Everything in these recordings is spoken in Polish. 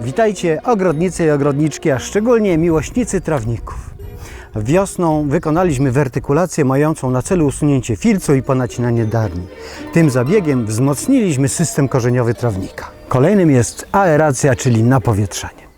Witajcie ogrodnicy i ogrodniczki, a szczególnie miłośnicy trawników. Wiosną wykonaliśmy wertykulację mającą na celu usunięcie filcu i ponacinanie darni. Tym zabiegiem wzmocniliśmy system korzeniowy trawnika. Kolejnym jest aeracja, czyli napowietrzanie.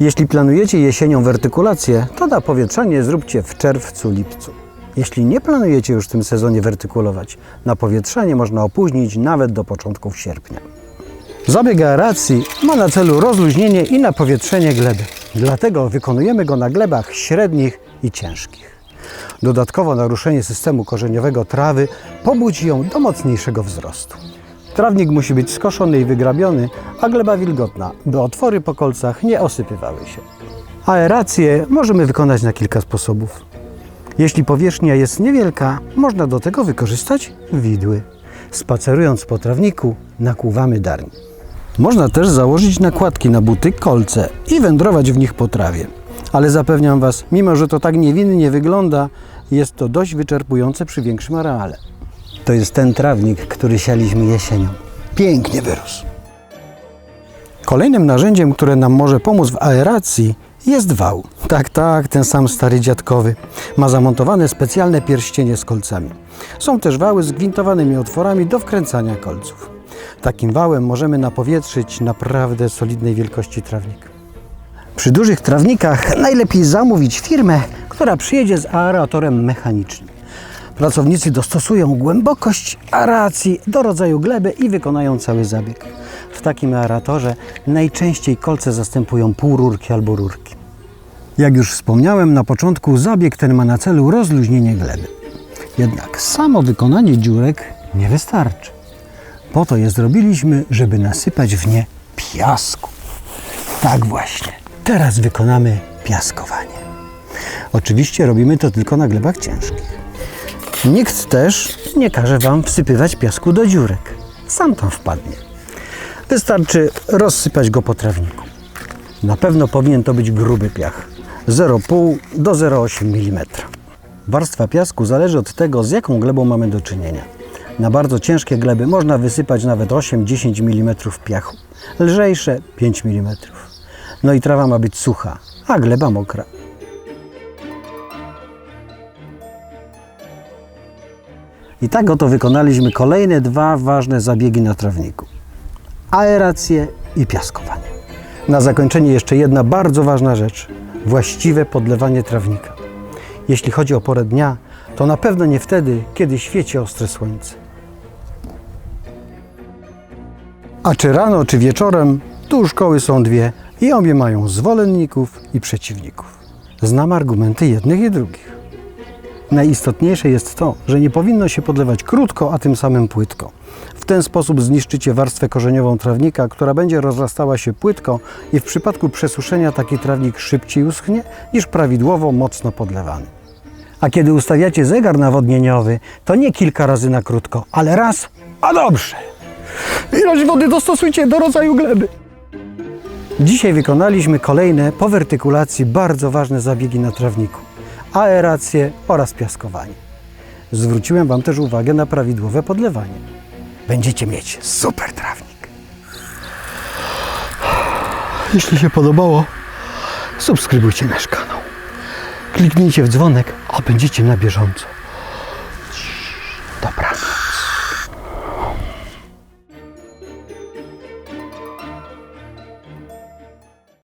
Jeśli planujecie jesienią wertykulację, to napowietrzanie zróbcie w czerwcu, lipcu. Jeśli nie planujecie już w tym sezonie wertykulować, napowietrzanie można opóźnić nawet do początków sierpnia. Zabieg aeracji ma na celu rozluźnienie i napowietrzenie gleby. Dlatego wykonujemy go na glebach średnich i ciężkich. Dodatkowo naruszenie systemu korzeniowego trawy pobudzi ją do mocniejszego wzrostu. Trawnik musi być skoszony i wygrabiony, a gleba wilgotna, by otwory po kolcach nie osypywały się. Aerację możemy wykonać na kilka sposobów. Jeśli powierzchnia jest niewielka, można do tego wykorzystać widły. Spacerując po trawniku, nakłuwamy darń. Można też założyć nakładki na buty, kolce i wędrować w nich po trawie. Ale zapewniam Was, mimo że to tak niewinnie wygląda, jest to dość wyczerpujące przy większym areale. To jest ten trawnik, który sialiśmy jesienią. Pięknie wyrósł. Kolejnym narzędziem, które nam może pomóc w aeracji, jest wał. Tak, tak, ten sam stary dziadkowy. Ma zamontowane specjalne pierścienie z kolcami. Są też wały z gwintowanymi otworami do wkręcania kolców. Takim wałem możemy napowietrzyć naprawdę solidnej wielkości trawnik. Przy dużych trawnikach najlepiej zamówić firmę, która przyjedzie z aeratorem mechanicznym. Pracownicy dostosują głębokość aeracji do rodzaju gleby i wykonają cały zabieg. W takim aeratorze najczęściej kolce zastępują półrurki albo rurki. Jak już wspomniałem na początku, zabieg ten ma na celu rozluźnienie gleby. Jednak samo wykonanie dziurek nie wystarczy. Po to je zrobiliśmy, żeby nasypać w nie piasku. Tak właśnie. Teraz wykonamy piaskowanie. Oczywiście robimy to tylko na glebach ciężkich. Nikt też nie każe Wam wsypywać piasku do dziurek. Sam tam wpadnie. Wystarczy rozsypać go po trawniku. Na pewno powinien to być gruby piach. 0,5 do 0,8 mm. Warstwa piasku zależy od tego, z jaką glebą mamy do czynienia. Na bardzo ciężkie gleby można wysypać nawet 8-10 mm piachu. Lżejsze 5 mm. No i trawa ma być sucha, a gleba mokra. I tak oto wykonaliśmy kolejne dwa ważne zabiegi na trawniku. Aerację i piaskowanie. Na zakończenie jeszcze jedna bardzo ważna rzecz. Właściwe podlewanie trawnika. Jeśli chodzi o porę dnia, to na pewno nie wtedy, kiedy świeci ostre słońce. A czy rano, czy wieczorem, tu szkoły są dwie i obie mają zwolenników i przeciwników. Znam argumenty jednych i drugich. Najistotniejsze jest to, że nie powinno się podlewać krótko, a tym samym płytko. W ten sposób zniszczycie warstwę korzeniową trawnika, która będzie rozrastała się płytko i w przypadku przesuszenia taki trawnik szybciej uschnie niż prawidłowo mocno podlewany. A kiedy ustawiacie zegar nawodnieniowy, to nie kilka razy na krótko, ale raz, a dobrze. Ilość wody dostosujcie do rodzaju gleby. Dzisiaj wykonaliśmy kolejne po wertykulacji bardzo ważne zabiegi na trawniku aerację oraz piaskowanie. Zwróciłem Wam też uwagę na prawidłowe podlewanie. Będziecie mieć super trawnik. Jeśli się podobało, subskrybujcie nasz kanał. Kliknijcie w dzwonek, a będziecie na bieżąco. Dobra.